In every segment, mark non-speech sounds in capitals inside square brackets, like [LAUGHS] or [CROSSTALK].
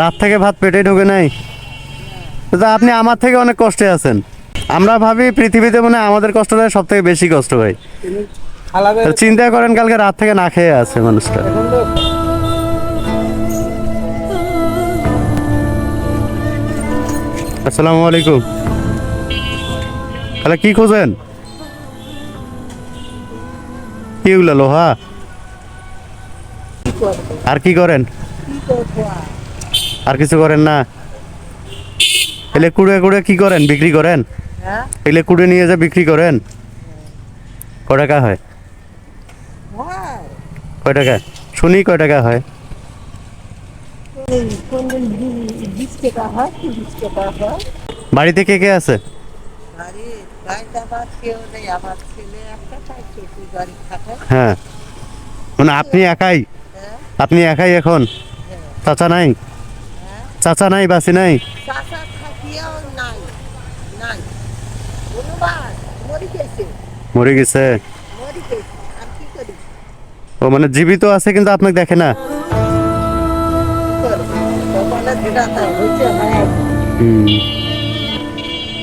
রাত থেকে ভাত পেটে ঢোকে নাই। তো আপনি আমার থেকে অনেক কষ্টে আছেন। আমরা ভাবি পৃথিবীতে মনে হয় আমাদের কষ্টটা সব থেকে বেশি কষ্ট তো চিন্তা করেন কালকে রাত থেকে না খেয়ে আছে মানুষটা। আসসালামু আলাইকুম। তাহলে কি খোঁজেন? কি ওগুলো লোহা? আর কি করেন? আর কিছু করেন না? এলে কুড়ে কুড়ে কি করেন? বিক্রি করেন? হ্যাঁ। এলে কুড়ে নিয়ে যা বিক্রি করেন? কয় টাকা হয়? হয়। কয় টাকা? শুনি কয় টাকা হয়? হয় হয়? বাড়িতে কে কে আছে? হ্যাঁ। মানে আপনি একাই? হ্যাঁ। আপনি একাই এখন? চাচা নাই? হ্যাঁ চাচা নাই বাসি নাই? মরে গেছে। মরি গেছে? ও মানে জীবিত আছে কিন্তু আপনাকে দেখে না।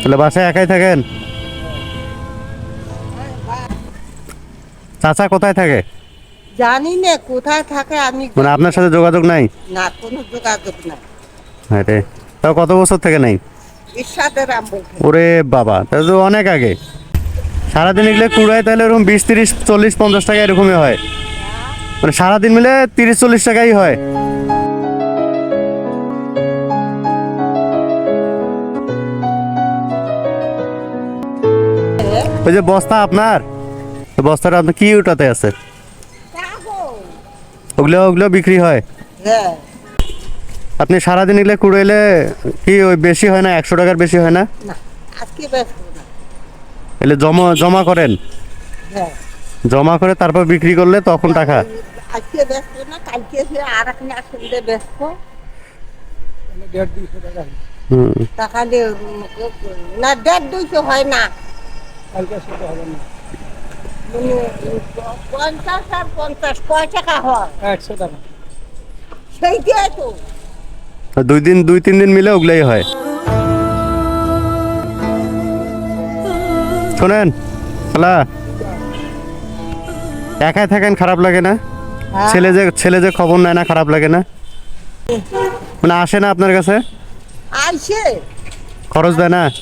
তাহলে বাসায় একাই থাকেন? চাচা কোথায় থাকে? জানি না কোথায় থাকে আমি মানে আপনার সাথে যোগাযোগ নাই? না কোনো যোগাযোগ নাই। হ্যাঁ রে। তাও কত বছর থেকে নাই। ওরে বাবা তাহলে তো অনেক আগে। সারাদিন এগুলো কুড়ায় তাহলে এরকম বিশ তিরিশ চল্লিশ পঞ্চাশ টাকা এরকমই হয়। মানে সারাদিন মিলে তিরিশ চল্লিশ টাকাই হয়। ওই যে বস্তা আপনার? বস্তাটা আপনার কি উঠাতে আছে? ওগুলো ওগুলো বিক্রি হয়? হ্যাঁ। আপনি সারাদিন এগুলো কুড়াইলে কি ওই বেশি হয় না? একশো টাকার বেশি হয় না? না না। এলে জমা জমা করেন। হ্যাঁ। জমা করে তারপর বিক্রি করলে তখন টাকা। না দেড় দুইশো না হয় না। কালকে সেটা হবে না। মানে পঞ্চাশ আর পঞ্চাশ কয় টাকা হয়? একশো টাকা। সেইটাই তো তো। দুই দিন দুই তিন দিন মিলে ওগুলাই হয়। শোনেন খালা একাই থাকেন খারাপ লাগে না? হ্যাঁ। ছেলে যে ছেলে যে খবর নেয় না খারাপ লাগে না? মানে আসে না আপনার কাছে? খরচ দেয় না? [LAUGHS]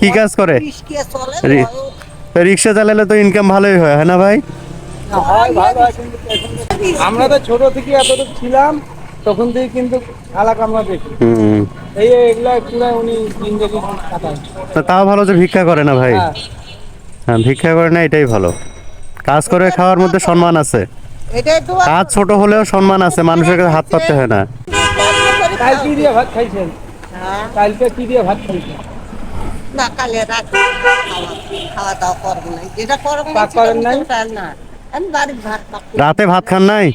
কি কাজ করে? রিক্সা চালালে তো ইনকাম ভালোই হয় হ্যাঁ না ভাই? হয় ভালো হয় কিন্তু আমরা তো ছোট থেকে এতটুকু ছিলাম তখন থেকে কিন্তু এলাকা আমরা দেখি। এই এগুলা পুরো উনি জিন্দগি কাটায়। তা তাও ভালো যে ভিক্ষা করে না ভাই। হ্যাঁ। হ্যাঁ ভিক্ষা করে না এটাই ভালো। কাজ করে খাওয়ার মধ্যে সম্মান আছে। কাজ ছোট হলেও সম্মান আছে মানুষের কাছে হাত পাততে হয় না। কাল কি দিয়ে ভাত খাইছেন? কালকে কি দিয়ে ভাত খাইছেন? না কালে রাতে খাওয়া দাওয়া করব না। যেটা করব করেন না। রাতে ভাত খান নাই?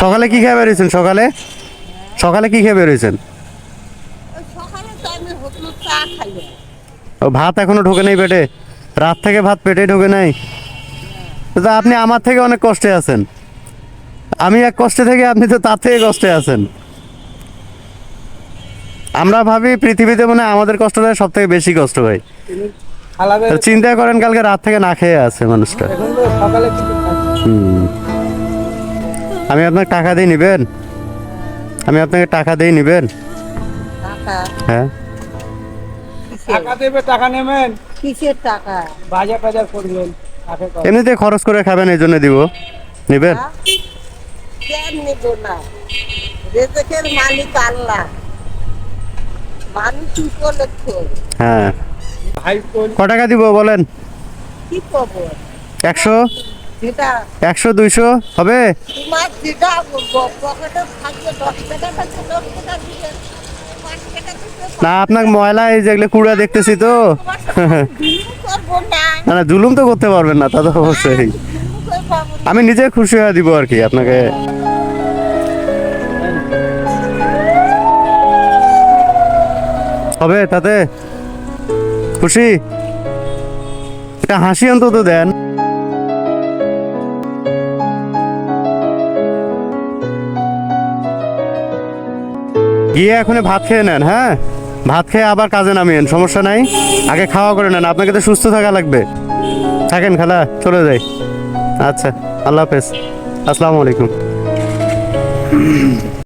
সকালে কি খেয়ে বেরিয়েছেন? সকালে? সকালে কি খেয়ে বেরিয়েছেন? ওই সকালে তো আমি হোটেল চা খাই ও ভাত এখনও ঢোকে নাই পেটে? রাত থেকে ভাত পেটে ঢোকে নাই? তো আপনি আমার থেকে অনেক কষ্টে আছেন। আমি এক কষ্টে থেকে আপনি তো তার থেকে কষ্টে আছেন। আমরা ভাবি পৃথিবীতে মনে হয় আমাদের কষ্টটা সব থেকে বেশি কষ্ট ভাই। খালাদের চিন্তা করেন কালকে রাত থেকে না খেয়ে আছে মানুষটা। আমি আপনাকে টাকা দিয়ে নিবেন? আমি আপনাকে টাকা দিয়ে নিবেন? টাকা? হ্যাঁ। টাকা দেবে টাকা নেবেন? কিসের টাকা? বাজার টাজার করবেন এমনিতে খরচ করে খাবেন এই জন্য দিব। নিবেন? হ্যাঁ? কেন নেব না? রেজেকের মালিক আল্লাহ। মানুষ উপলক্ষে। হ্যাঁ। ক টাকা দিব বলেন? কি খবর? একশো? একশো দুইশো হবে? না আপনার ময়লা এই যেগুলো কুড়া দেখতেছি তো। [LAUGHS] না। না জুলুম তো করতে পারবেন না তা তো অবশ্যই। পাবো না। আমি নিজে খুশি হয়ে দিব আর কি আপনাকে। হবে তাতে? খুশি? এটা হাসি অন্তত দেন। গিয়ে এখন ভাত খেয়ে নেন হ্যাঁ? ভাত খেয়ে আবার কাজে নামিয়েন, সমস্যা নাই। আগে খাওয়া করে নেন, আপনাকে তো সুস্থ থাকা লাগবে। থাকেন খালা, চলে যাই। আচ্ছা আল্লাহ হাফেজ। আসসালামু আলাইকুম।